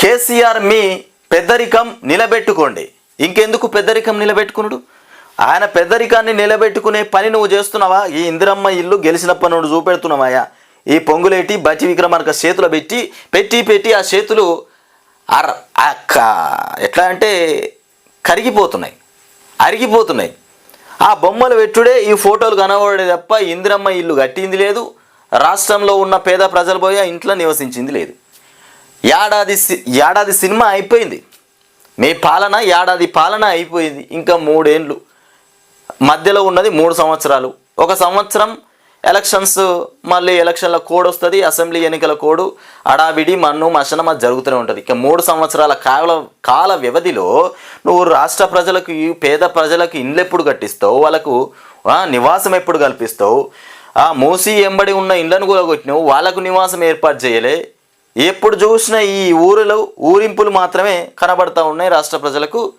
కేసీఆర్ మీ పెద్దరికం నిలబెట్టుకోండి. ఇంకెందుకు పెద్దరికం నిలబెట్టుకున్నాడు ఆయన పెద్దరికాన్ని నిలబెట్టుకునే పని నువ్వు చేస్తున్నావా? ఈ ఇందిరమ్మ ఇల్లు గెలిచినప్పటి నుండి చూపెడుతున్నావాయా ఈ పొంగులేటి బట్టి విక్రమార్క చేతులు పెట్టి పెట్టి పెట్టి ఆ చేతులు ఎట్లా అంటే కరిగిపోతున్నాయి. అరిగిపోతున్నాయి. ఆ బొమ్మలు పెట్టుడే ఈ ఫోటోలు కనబడే తప్ప ఇందిరమ్మ ఇల్లు కట్టింది లేదు. రాష్ట్రంలో ఉన్న పేద ప్రజలు పోయి ఇంట్లో నివసించింది లేదు. ఏడాది సి- ఏడాది సినిమా అయిపోయింది. మీ పాలన ఏడాది పాలన అయిపోయింది. ఇంకా మూడేండ్లు. మధ్యలో ఉన్నది మూడు సంవత్సరాలు. ఒక సంవత్సరం ఎలక్షన్స్ మళ్ళీ ఎలక్షన్ల కోడ్ వస్తుంది అసెంబ్లీ ఎన్నికల కోడ్. అడావిడి మన్ను మశనం అది జరుగుతూనే ఉంటుంది. ఇక మూడు సంవత్సరాల కాల కాల వ్యవధిలో నువ్వు రాష్ట్ర ప్రజలకు పేద ప్రజలకు ఇండ్లు ఎప్పుడు కట్టిస్తావు? వాళ్ళకు నివాసం ఎప్పుడు కల్పిస్తావు? ఆ మూసి ఎంబడి ఉన్న ఇండ్లను కూడా కొట్టినావు వాళ్ళకు నివాసం ఏర్పాటు చేయలే? ఎప్పుడు చూసినా ఈ ఊరిలో ఊరింపులు మాత్రమే కనబడతా ఉన్నాయి రాష్ట్ర ప్రజలకు.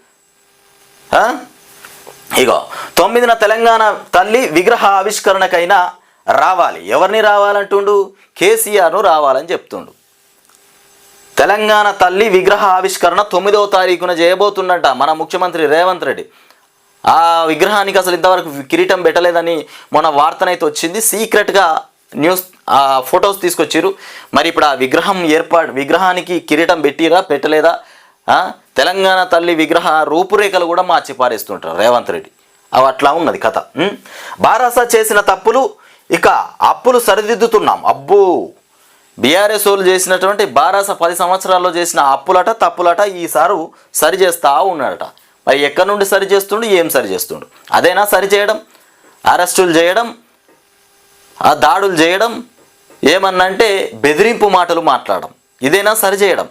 ఇగో తొమ్మిదిన తెలంగాణ తల్లి విగ్రహ ఆవిష్కరణకైనా రావాలి. ఎవరిని రావాలంటుండు? కేసీఆర్ను రావాలని చెప్తుండు. తెలంగాణ తల్లి విగ్రహ ఆవిష్కరణ తొమ్మిదవ తారీఖున చేయబోతుండట మన ముఖ్యమంత్రి రేవంత్ రెడ్డి. ఆ విగ్రహానికి అసలు ఇంతవరకు కిరీటం పెట్టలేదని మన వార్తనైతే వచ్చింది. సీక్రెట్గా న్యూస్ ఆ ఫొటోస్ తీసుకొచ్చారు మరి ఇప్పుడు ఆ విగ్రహం ఏర్పాటు విగ్రహానికి కిరీటం పెట్టిరా పెట్టలేదా? తెలంగాణ తల్లి విగ్రహ రూపురేఖలు కూడా మార్చి పారేస్తుంటారు రేవంత్ రెడ్డి. అవి అట్లా ఉన్నది కథ. బారాసా బారాస చేసిన తప్పులు ఇక అప్పులు సరిదిద్దుతున్నాం. అబ్బో! బీఆర్ఎస్ వాళ్ళు చేసినటువంటి బారాస పది సంవత్సరాల్లో చేసిన అప్పులట తప్పులట ఈసారు సరి చేస్తా ఉన్నాడట మరి ఎక్కడి నుండి సరి చేస్తుండు ఏం సరి చేస్తుండు? అదేనా సరి చేయడం? అరెస్టులు చేయడం? ఆ దాడులు చేయడం ఏమన్నంటే బెదిరింపు మాటలు మాట్లాడడం. ఇదేనా సరిచేయడం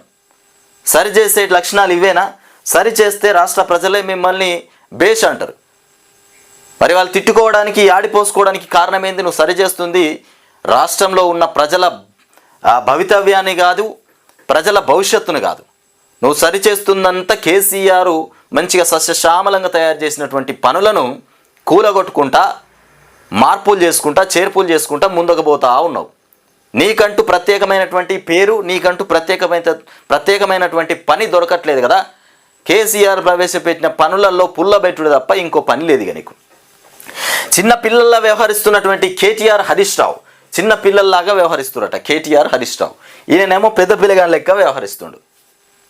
సరిచేసే లక్షణాలు ఇవేనా? సరి చేస్తే రాష్ట్ర ప్రజలే మిమ్మల్ని బేష్ అంటారు. మరి వాళ్ళు తిట్టుకోవడానికి ఆడిపోసుకోవడానికి కారణం ఏంది నువ్వు సరిచేస్తుంది రాష్ట్రంలో ఉన్న ప్రజల భవితవ్యాన్ని కాదు ప్రజల భవిష్యత్తును కాదు. నువ్వు సరి చేస్తుందంతా కేసీఆర్ మంచిగా సస్యశ్యామలంగా తయారు చేసినటువంటి పనులను కూలగొట్టుకుంటా మార్పులు చేసుకుంటా చేర్పులు చేసుకుంటా ముందుకు పోతా ఉన్నావు. నీకంటూ ప్రత్యేకమైనటువంటి పేరు నీకంటూ ప్రత్యేకమైన ప్రత్యేకమైనటువంటి పని దొరకట్లేదు కదా. కేసీఆర్ ప్రవేశపెట్టిన పనులలో పుల్లబెట్టుడు తప్ప ఇంకో పని లేదు నీకు. చిన్న పిల్లల్లా వ్యవహరిస్తున్నటువంటి కేటీఆర్ హరీష్ రావు చిన్న పిల్లల్లాగా వ్యవహరిస్తున్నట కేటీఆర్ హరీష్ రావు. ఈయనేమో పెద్ద పిల్లగా లెక్క వ్యవహరిస్తుండు.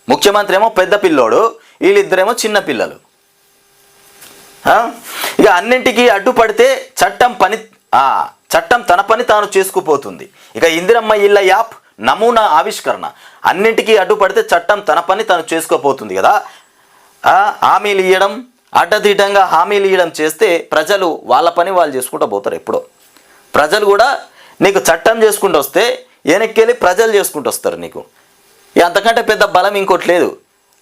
ముఖ్యమంత్రి ఏమో పెద్ద పిల్లోడు వీళ్ళిద్దరేమో చిన్న పిల్లలు. ఆ? ఇక అన్నింటికీ అడ్డుపడితే చట్టం పని ఆ, చట్టం తన పని తాను చేసుకుపోతుంది. ఇక ఇందిరమ్మ ఇళ్ళ యాప్ నమూనా ఆవిష్కరణ. అన్నింటికీ అడ్డుపడితే చట్టం తన పని తాను చేసుకోపోతుంది కదా. హామీలు ఇవ్వడం అడ్డదిడ్డంగా హామీలు ఇవ్వడం చేస్తే ప్రజలు వాళ్ళ పని వాళ్ళు చేసుకుంటూ పోతారు ఎప్పుడో. ప్రజలు కూడా నీకు చట్టం చేసుకుంటూ వస్తే వెనక్కి ప్రజలు చేసుకుంటూ వస్తారు నీకు. ఇక అంతకంటే పెద్ద బలం ఇంకోటి లేదు.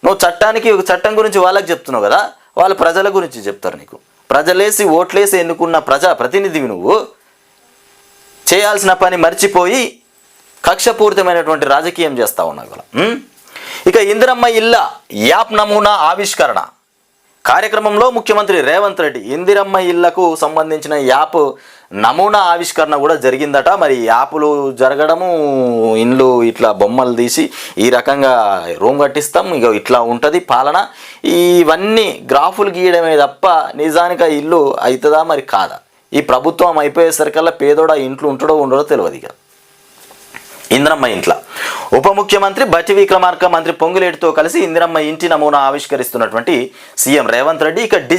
నువ్వు చట్టానికి చట్టం గురించి వాళ్ళకి చెప్తున్నావు కదా వాళ్ళు ప్రజల గురించి చెప్తారు నీకు. ప్రజలేసి ఓట్లేసి ఎన్నుకున్న ప్రజా ప్రతినిధివి నువ్వు. చేయాల్సిన పని మర్చిపోయి కక్షపూరితమైనటువంటి రాజకీయం చేస్తా ఉన్నా ఇక ఇందిరమ్మ ఇల్ల యాప్ నమూనా ఆవిష్కరణ. కార్యక్రమంలో ముఖ్యమంత్రి రేవంత్ రెడ్డి ఇందిరమ్మ ఇళ్ళకు సంబంధించిన యాప్ నమూనా ఆవిష్కరణ కూడా జరిగిందట. మరి యాప్లు జరగడము ఇండ్లు ఇట్లా బొమ్మలు తీసి ఈ రకంగా రూమ్ కట్టిస్తాం ఇక ఇట్లా ఉంటుంది పాలన. ఇవన్నీ గ్రాఫులు గీయడమే తప్ప నిజానికి ఇల్లు అవుతుందా మరి కాదా? ఈ ప్రభుత్వం అయిపోయేసరికల్లా పేదోడ ఇంట్లో ఉంటాడో ఉండడో తెలియదు ఇక. ఇందిరమ్మ ఇంట్ల. ఉప ముఖ్యమంత్రి బట్టి విక్రమార్క మంత్రి పొంగులేటితో కలిసి ఇందిరమ్మ ఇంటి నమూనా ఆవిష్కరిస్తున్నటువంటి సీఎం రేవంత్ రెడ్డి ఇక డిజిటల్